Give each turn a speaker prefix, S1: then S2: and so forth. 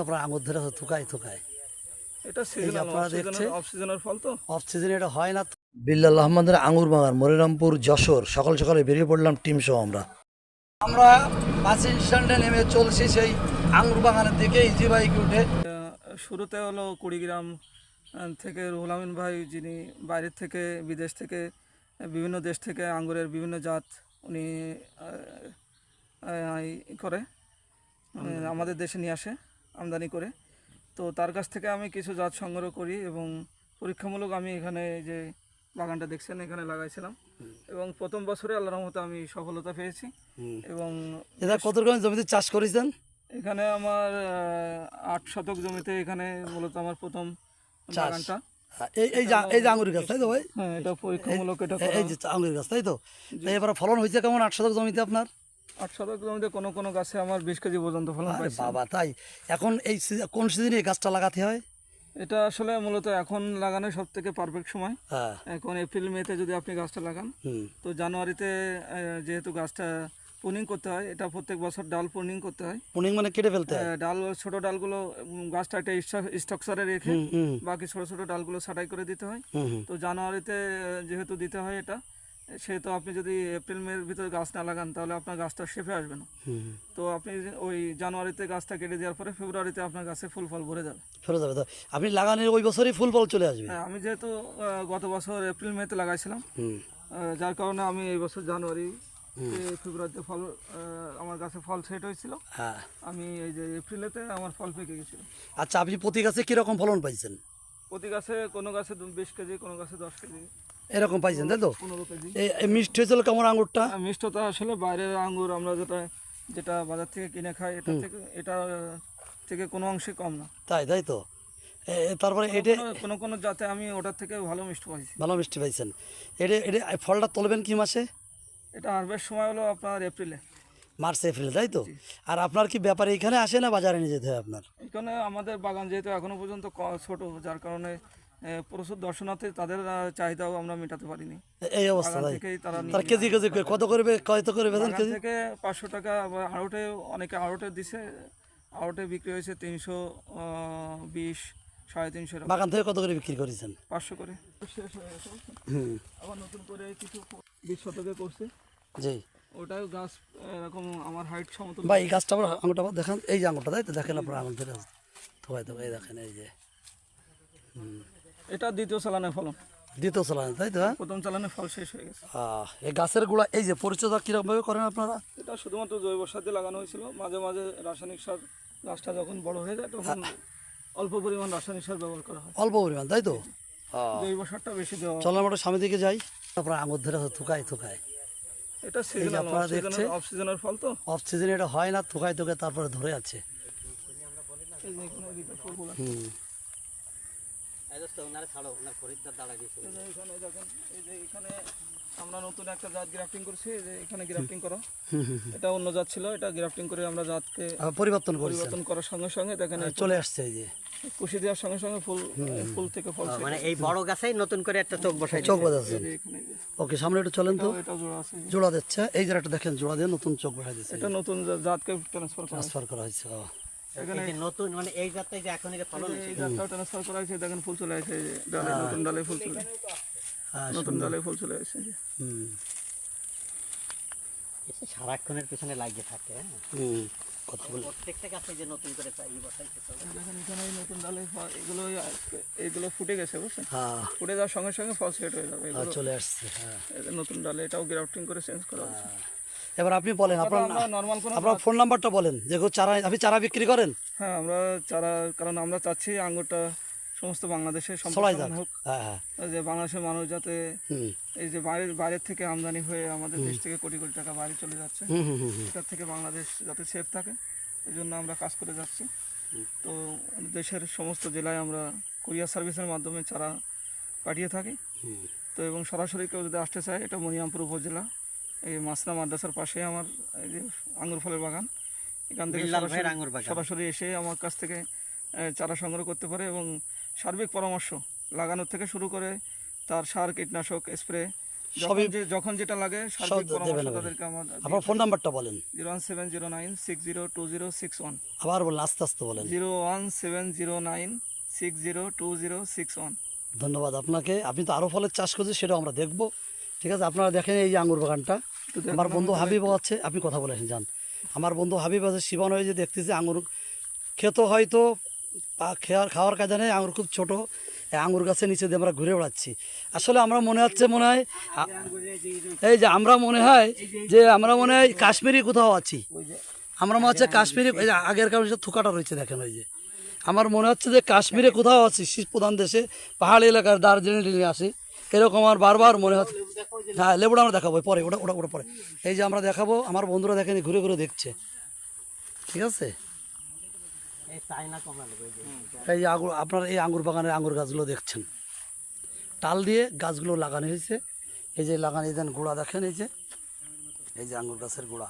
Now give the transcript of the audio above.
S1: তারপর আঙুর ধরে থুকায় থুকায়।
S2: এটা
S1: আপনারা দেখছেন।
S2: অফ সিজনের ফল তো?
S1: অফ সিজনে এটা হয় না বিল্লাল আহমদের আঙুর বাগান মনিরামপুর যশোর সকাল সকালে বেরিয়ে পড়লাম টিম সহ আমরা। আমরা বাস স্ট্যান্ডে নেমে চলছি সেই আঙুর বাগানের দিকে ইজি বাইকে উঠে।
S2: শুরুতে হলো কুড়িগ্রাম থেকে রুহুল আমিন ভাই যিনি বাইরের থেকে বিদেশ থেকে বিভিন্ন দেশ থেকে আঙ্গুরের বিভিন্ন জাত উনি করে আমাদের দেশে নিয়ে আসে। আমদানি করে। তো তার কাছ থেকে আমি কিছু জাত সংগ্রহ করি এবং পরীক্ষামূলক আমি এখানে এই যে বাগানটা দেখছেন এখানে লাগাইছিলাম। এবং প্রথম বছরে আল্লাহ রহমতে আমি সফলতা পেয়েছি। এবং
S1: এটা কত রকম জমিতে চাষ করেছেন
S2: এখানে আমার আট শতক জমিতে এখানে মূলত আমার প্রথম বাগানটা।
S1: এই এই যে এই যে আঙুর গাছ তাই তো ভাই?
S2: হ্যাঁ এটা পরীক্ষামূলক এটা
S1: এই- যে আঙুর গাছ তাই তো এবার ফলন হয়েছে কেমন আট শতক জমিতে আপনার?
S2: আট শতক জমিতে কোনো কোনো গাছে আমার বিশ কেজি পর্যন্ত ফলন
S1: আরে
S2: পাইছে।
S1: বাবা তাই? এখন এই সি- কোন সিজনে এই গাছটা লাগাতে হয়?
S2: এটা আসলে মূলত এখন লাগানো সব থেকে পারফেক্ট সময়।
S1: হ্যাঁ।
S2: এখন এপ্রিল মেতে যদি আপনি গাছটা লাগান
S1: হুম।
S2: তো জানুয়ারিতে আহ, যেহেতু গাছটা পুনিং করতে হয় এটা প্রত্যেক বছর ডাল পুনিং করতে হয়।
S1: পুনিং মানে কেটে ফেলতে হয়?
S2: আহ, ডাল ছোট ডালগুলো উম, গাছটা একটা স্ট্রাকচারে রেখে
S1: হুম হুম।
S2: বাকি ছোট ছোট ডালগুলো ছাঁটাই করে দিতে হয়।
S1: হুম হুম।
S2: তো জানুয়ারিতে আহ, যেহেতু দিতে হয় এটা সেহেতু আপনি যদি এপ্রিল মের ভিতরে গাছ না লাগান তাহলে আপনার গাছটা শেপে আসবে না। তো আপনি ওই জানুয়ারিতে গাছটা কেটে দেওয়ার পরে ফেব্রুয়ারিতে আপনার গাছে ফুল ফল ভরে যাবে।
S1: ফেরত যাবে তো? আপনি লাগানোর ওই বছরই ফুল ফল চলে আসবে?
S2: হ্যাঁ আমি যেহেতু গত বছর এপ্রিল মেতে লাগাইছিলাম। যার কারণে আমি এই বছর জানুয়ারি ফেব্রুয়ারিতে ফল আমার গাছে ফল সেট হয়েছিল।
S1: হ্যাঁ।
S2: আমি এই যে এপ্রিলেতে আমার ফল পেকে গেছিল।
S1: আচ্ছা আপনি প্রতি গাছে কীরকম ফলন পাইছেন?
S2: প্রতি গাছে কোনো গাছে বিশ কেজি কোনো গাছে দশ কেজি।
S1: এরকম পাইছেন তাই তো? এই মিষ্টি হয়েছিল কেমন আঙুরটা
S2: আর মিষ্টতা আসলে বাইরের আঙুর আমরা যেটা যেটা বাজার থেকে কিনে খাই এটা থেকে এটা থেকে কোনো অংশে কম না।
S1: তাই তাই তো? তারপরে এটা
S2: কোনো- কোনো জাতে আমি ওটার থেকে ভালো মিষ্টি পাইছি।
S1: ভালো মিষ্টি পাইছেন। এটা এটা ফলটা তুলবেন কি মাসে?
S2: এটা হারভেস্ট সময় হলো আপনার এপ্রিলে।
S1: মার্চ এপ্রিল তাই তো? আর আপনার কি ব্যাপারে এখানে আসে না বাজারে নিয়ে যেতে হয় আপনার?
S2: এখানে আমাদের বাগান যেহেতু এখনও পর্যন্ত ছোট যার কারণে প্রচুর দর্শনার্থী তাদের চাহিদাও আমরা মেটাতে পারিনি।
S1: এই অবস্থা
S2: থেকেই তারা
S1: কেজি কেজি করে কত করবে কত করে বেতন কেজি?
S2: থেকে পাঁচশো টাকা আড়টে অনেকে আড়টে দিছে আড়টে বিক্রি হয়েছে তিনশো বিশ সাড়ে তিনশো
S1: বাগান থেকে কত করে বিক্রি করেছেন?
S2: পাঁচশো করে। শেষ হয়ে গেছে
S1: হুম।
S2: আবার নতুন করে কিছু বিশ শতকে করছে।
S1: জি।
S2: ওটাও গাছ এরকম আমার হাইট সমতল।
S1: ভাই এই গাছটা আবার আঙুরটা আবার দেখান। এই যে আঙুরটা তাই তো? দেখেন আপনার আঙুর ধরে তো এই দেখেন এই যে।
S2: এটা দ্বিতীয় চালানের ফলন।
S1: দ্বিতীয় চালান তাই তো হ্যাঁ?
S2: প্রথম চালানের ফল শেষ হয়ে গেছে।
S1: আহ, এই গাছের গুঁড়া এই যে পরিচর্যা কীরকমভাবে করেন আপনারা?
S2: এটা শুধুমাত্র জৈব সার দিয়ে লাগানো হয়েছিল। মাঝে মাঝে রাসায়নিক সার গাছটা যখন বড় হয়ে যায় তখন অল্প পরিমাণ রাসায়নিক সার ব্যবহার করা হয়।
S1: অল্প পরিমাণ তাই তো?
S2: জৈব সারটা বেশি দেওয়া হয়।
S1: চলো আমরা সামনের দিকে যাই। তারপর আঙুর ধরে থুকায় থুকায়।
S2: এটা সিজনাল
S1: আপনারা দেখছেন।
S2: অফ সিজনের ফল তো।
S1: অফ সিজনে এটা হয় না থুকায় থুকায় তারপরে ধরে আছে
S2: এই যে এখানে এদিকে ফুলগুলো
S1: হুম
S2: এখানে দেখেন এই যে এখানে আমরা নতুন একটা জাত গ্রাফটিং করছি যে এখানে গ্রাফটিং করা।
S1: হুম হুম হুম।
S2: এটা অন্য জাত ছিল এটা গ্রাফটিং করে আমরা জাতকে
S1: পরিবর্তন
S2: পরিবর্তন করার সঙ্গে সঙ্গে দেখেন
S1: চলে আসছে এই যে।
S2: কুশি দেওয়ার সঙ্গে সঙ্গে ফুল ফুল থেকে ফল
S3: মানে এই বড় গাছেই নতুন করে একটা চোখ বসাই
S1: চোখ ওকে সামনে একটু চলেন তো।
S2: এটা জোড়া আছে।
S1: জোড়া দিচ্ছে। এই যে একটা দেখেন জোড়া দিয়ে নতুন চোখ বসাই দিচ্ছে।
S2: এটা নতুন জাতকে ট্রান্সফার করা
S1: ট্রান্সফার করা হয়েছে
S3: নতুন মানে এই জাতটাই যে এখন ফলন
S2: এই জাতটাও ট্রান্সফার করা হয়েছে দেখেন ফুল চলে আসে ডালে নতুন ডালে ফুল চলে
S1: হ্যাঁ
S2: নতুন ডালে ফুল চলে আসে
S1: হুম।
S3: সারাক্ষণের পিছনে লাগিয়ে থাকে হ্যাঁ।
S1: হুম।
S3: প্রত্যেকটা গাছে যে নতুন করে চাই বসাইতে
S2: দেখেন এখানে নতুন ডালে এগুলো আজকে- ফুটে গেছে বুঝছেন?
S1: হ্যাঁ।
S2: ফুটে যাওয়ার সঙ্গে সঙ্গে হয়ে যাবে
S1: চলে আসছে হ্যাঁ।
S2: নতুন ডালে এটাও গ্রাফটিং করে চেঞ্জ করা হয়েছে।
S1: এবার আপনি বলেন আপনার
S2: নর্মাল কোনো
S1: আপনার ফোন নাম্বারটা বলেন যে চারা আপনি চারা বিক্রি করেন?
S2: হ্যাঁ আমরা চারা কারণ আমরা চাচ্ছি আঙ্গুরটা সমস্ত বাংলাদেশে
S1: ছড়াই
S2: সম্প্রসারণ হোক।
S1: হ্যাঁ হ্যাঁ।
S2: যে বাংলাদেশের মানুষ যাতে এই যে বাইরের বাইরের থেকে আমদানি হয়ে আমাদের দেশ থেকে কোটি কোটি টাকা বাইরে চলে যাচ্ছে। এটার থেকে বাংলাদেশ যাতে সেফ থাকে এই জন্য আমরা কাজ করে যাচ্ছি। তো দেশের সমস্ত জেলায় আমরা কুরিয়ার সার্ভিসের মাধ্যমে চারা পাঠিয়ে থাকি। তো এবং সরাসরি কেউ যদি আসতে চায় এটা মনিরামপুর উপজেলা। এই মাসনা মাদ্রাসার পাশে আমার এই যে আঙ্গুর ফলের বাগান এখান থেকে সরাসরি- এসে আমার কাছ থেকে চারা সংগ্রহ করতে পারে এবং সার্বিক পরামর্শ লাগানোর থেকে শুরু করে তার সার কীটনাশক স্প্রে যখন যেটা লাগে সার্বিক পরামর্শ তাদেরকে আমরা
S1: আপনার ফোন নাম্বারটা বলেন।
S2: Zero one seven zero nine six zero two zero six one.
S1: আবার বলেন আস্তে আস্তে বলেন।
S2: Zero one seven zero nine six zero two zero six one.
S1: ধন্যবাদ আপনাকে। আপনি তো আরও ফলের চাষ করছেন সেটাও আমরা দেখব। ঠিক আছে আপনারা দেখেন এই আঙুর বাগানটা। আমার বন্ধু হাবিব আছে আপনি কথা বলেছেন যান। আমার বন্ধু হাবিব আছে শিবান হয়ে যে দেখতেছে আঙুর খেত হয়তো খেয়ার খাওয়ার কাজে নেই আঙুর খুব ছোট এই আঙুর গাছের নিচে দিয়ে আমরা ঘুরে বেড়াচ্ছি। আসলে আমরা মনে হচ্ছে মনে হয় এই যে আমরা মনে হয় যে আমরা মনে হয় কাশ্মীরি কোথাও আছি। আমরা মনে হচ্ছে কাশ্মীরি এই যে আগের কারণে থুকাটা রয়েছে দেখেন ওই যে। আমার মনে হচ্ছে যে কাশ্মীরে কোথাও আছি শীত প্রধান দেশে পাহাড়ি এলাকার দার্জিলিং আসি। এরকম আমার বারবার মনে হচ্ছে হ্যাঁ লেবুটা আমরা দেখাবো পরে, ওটা ওটা ওটা পরে। এই যে আমরা দেখাবো, আমার বন্ধুরা দেখেন, ঘুরে ঘুরে দেখছে। ঠিক আছে?
S3: এই যে
S1: আঙুর আপনার এই আঙুর বাগানের আঙুর গাছগুলো দেখছেন। টাল দিয়ে গাছগুলো লাগানো হয়েছে। এই যে লাগানো দেন গোড়া দেখেন, এই যে এই যে আঙুর গাছের গোড়া।